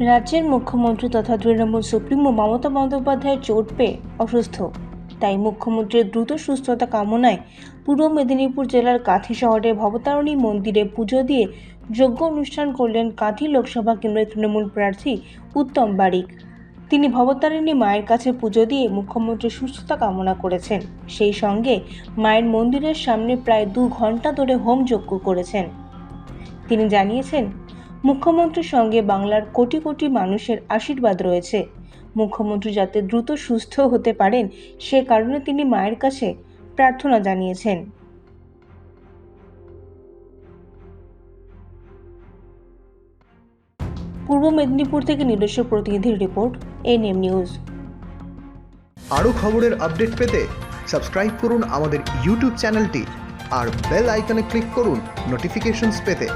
রাজ্যের মুখ্যমন্ত্রী তথা তৃণমূল সুপ্রিমো মমতা বন্দ্যোপাধ্যায় চোট পেয়ে অসুস্থ। তাই মুখ্যমন্ত্রীর দ্রুত সুস্থতা কামনায় পূর্ব মেদিনীপুর জেলার কাঁথি শহরে ভবতারিণী মন্দিরে পুজো দিয়ে যজ্ঞ অনুষ্ঠান করলেন কাঁথি লোকসভা কেন্দ্রের তৃণমূল প্রার্থী উত্তম বারিক। তিনি ভবতারিণী মায়ের কাছে পুজো দিয়ে মুখ্যমন্ত্রীর সুস্থতা কামনা করেছেন। সেই সঙ্গে মায়ের মন্দিরের সামনে প্রায় দু ঘণ্টা ধরে হোম যজ্ঞ করেছেন। তিনি জানিয়েছেন মুখ্যমন্ত্রীর সঙ্গে বাংলার কোটি কোটি মানুষের আশীর্বাদ রয়েছে। মুখ্যমন্ত্রী যাতে দ্রুত সুস্থ হতে পারেন, সে কারণে তিনি মায়ের কাছে প্রার্থনা জানিয়েছেন। পূর্ব মেদিনীপুর থেকে নিজস্ব প্রতিনিধির রিপোর্ট, এনএম নিউজ। আরও খবরের আপডেট পেতে সাবস্ক্রাইব করুন আমাদের ইউটিউব চ্যানেলটি আর বেল আইকনে ক্লিক করুন নোটিফিকেশনস পেতে।